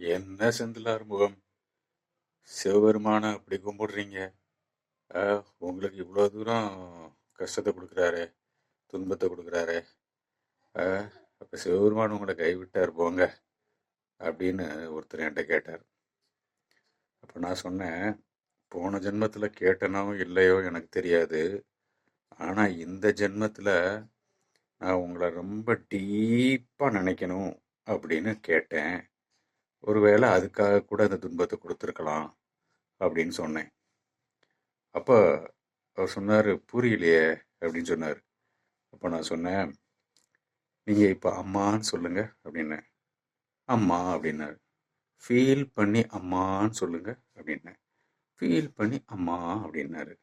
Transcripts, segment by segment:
என்ன செந்தில் முகம் சிவபெருமான அப்படி கும்பிடுறீங்க. ஆ, உங்களுக்கு இவ்வளோ தூரம் கஷ்டத்தை கொடுக்குறாரு துன்பத்தை கொடுக்குறாரு. அப்போ சிவபெருமான் உங்களை கைவிட்டார் போங்க அப்படின்னு ஒருத்தர் என்கிட்ட கேட்டார். அப்போ நான் சொன்னேன் போன ஜென்மத்தில் கேட்டனோ இல்லையோ எனக்கு தெரியாது. ஆனால் இந்த ஜென்மத்தில் நான் உங்களை ரொம்ப டீப்பாக நினைக்கணும் அப்படின்னு கேட்டேன். ஒருவேளை அதுக்காக கூட அந்த துன்பத்தை கொடுத்துருக்கலாம் அப்படின்னு சொன்னேன். அப்போ அவர் சொன்னார் புரியலையே அப்படின்னு சொன்னார். அப்போ நான் சொன்னேன் நீங்கள் இப்போ அம்மான்னு சொல்லுங்கள் அப்படின்னேன். அம்மா அப்படின்னாரு. ஃபீல் பண்ணி அம்மான்னு சொல்லுங்கள் அப்படின்னேன். ஃபீல் பண்ணி அம்மா அப்படின்னாரு.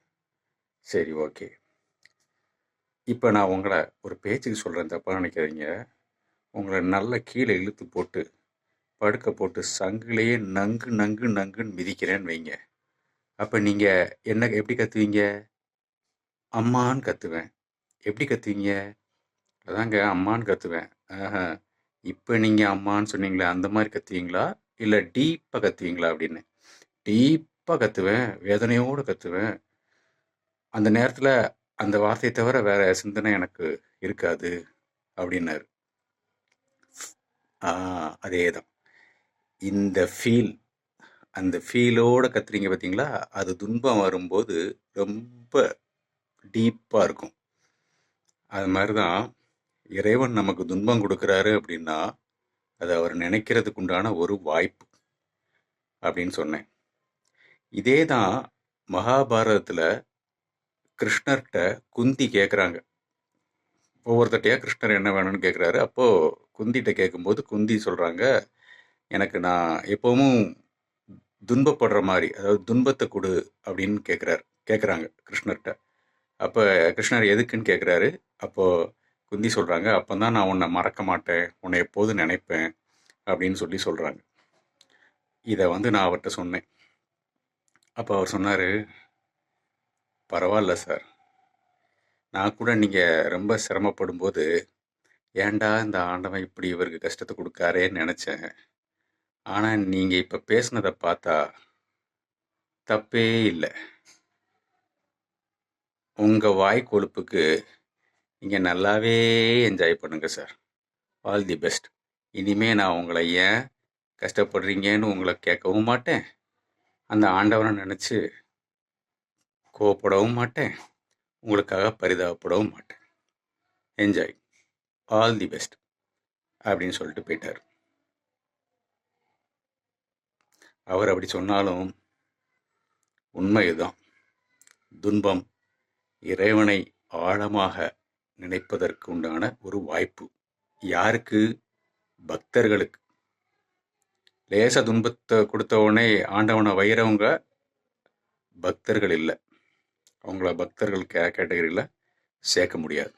சரி ஓகே. இப்போ நான் உங்களை ஒரு பேச்சுக்கு சொல்கிறேன் தப்பாக நினைக்காதீங்க. உங்களை நல்லா கீழே இழுத்து போட்டு படுக்க போட்டு சங்கிலேயே நங்கு நங்கு நங்குன்னு மிதிக்கிறேன்னு வைங்க. அப்போ நீங்கள் என்ன எப்படி கத்துவீங்க? அம்மான்னு கத்துவேன். எப்படி கத்துவீங்க? அதாங்க அம்மான்னு கத்துவேன். ஆஹா. இப்போ நீங்கள் அம்மான்னு சொன்னீங்களே அந்த மாதிரி கத்துவீங்களா? இல்லை டீப்பாக கத்துவீங்களா அப்படின்னு? டீப்பாக கத்துவேன் வேதனையோடு கத்துவேன். அந்த நேரத்தில் அந்த வார்த்தையை தவிர வேற சிந்தனை எனக்கு இருக்காது அப்படின்னாரு. ஆ அதே தான் இந்த ஃபீல் அந்த ஃபீலோட கத்துறீங்க பார்த்தீங்களா அது துன்பம் வரும்போது ரொம்ப டீப்பாக இருக்கும். அது மாதிரி தான் இறைவன் நமக்கு துன்பம் கொடுக்குறாரு அப்படின்னா அது அவர் நினைக்கிறதுக்கு உண்டான ஒரு வாய்ப்பு அப்படின்னு சொன்னேன். இதே தான் மகாபாரதத்தில் கிருஷ்ணர்கிட்ட குந்தி கேட்குறாங்க ஒவ்வொருத்தட்டையாக கிருஷ்ணர் என்ன வேணும்னு கேட்குறாரு அப்போது குந்திகிட்ட கேட்கும்போது குந்தி சொல்கிறாங்க எனக்கு நான் எப்பவும் துன்பப்படுற மாதிரி அதாவது துன்பத்தை கொடு அப்படின்னு கேட்குறாரு கேட்குறாங்க கிருஷ்ணர்கிட்ட. அப்போ கிருஷ்ணர் எதுக்குன்னு கேட்குறாரு அப்போது குந்தி சொல்கிறாங்க அப்போ தான் நான் உன்னை மறக்க மாட்டேன் உன்னை எப்போதும் நினைப்பேன் அப்படின்னு சொல்லி சொல்கிறாங்க இதை வந்து நான் அவர்கிட்ட சொன்னேன். அப்போ அவர் சொன்னார் பரவாயில்ல சார். நான் கூட நீங்கள் ரொம்ப சிரமப்படும் போது ஏன்டா இந்த ஆண்டவன் இப்படி இவருக்கு கஷ்டத்தை கொடுக்காரேன்னு நினச்சேன். ஆனால் நீங்கள் இப்போ பேசுனதை பார்த்தா தப்பே இல்லை. உங்கள் வாய் கொழுப்புக்கு நீங்கள் நல்லாவே என்ஜாய் பண்ணுங்க சார் ஆல் தி பெஸ்ட் இனிமே நான் உங்களை ஏன் கஷ்டப்படுறீங்கன்னு உங்களை கேட்கவும் மாட்டேன். அந்த ஆண்டவனை நினச்சி கோவப்படவும் மாட்டேன். உங்களுக்காக பரிதாபப்படவும் மாட்டேன். என்ஜாய் ஆல் தி பெஸ்ட் அப்படின்னு சொல்லிட்டு போயிட்டார். அவர் அப்படி சொன்னாலும் உண்மை இதுதான் துன்பம் இறைவனை ஆழமாக நினைப்பதற்கு உண்டான ஒரு வாய்ப்பு. யாருக்கு? பக்தர்களுக்கு. லேச துன்பத்தை கொடுத்த உடனே ஆண்டவனை வைரவங்க பக்தர்கள் இல்லை. அவங்கள பக்தர்கள் கே கேட்டகரியில் சேர்க்க முடியாது.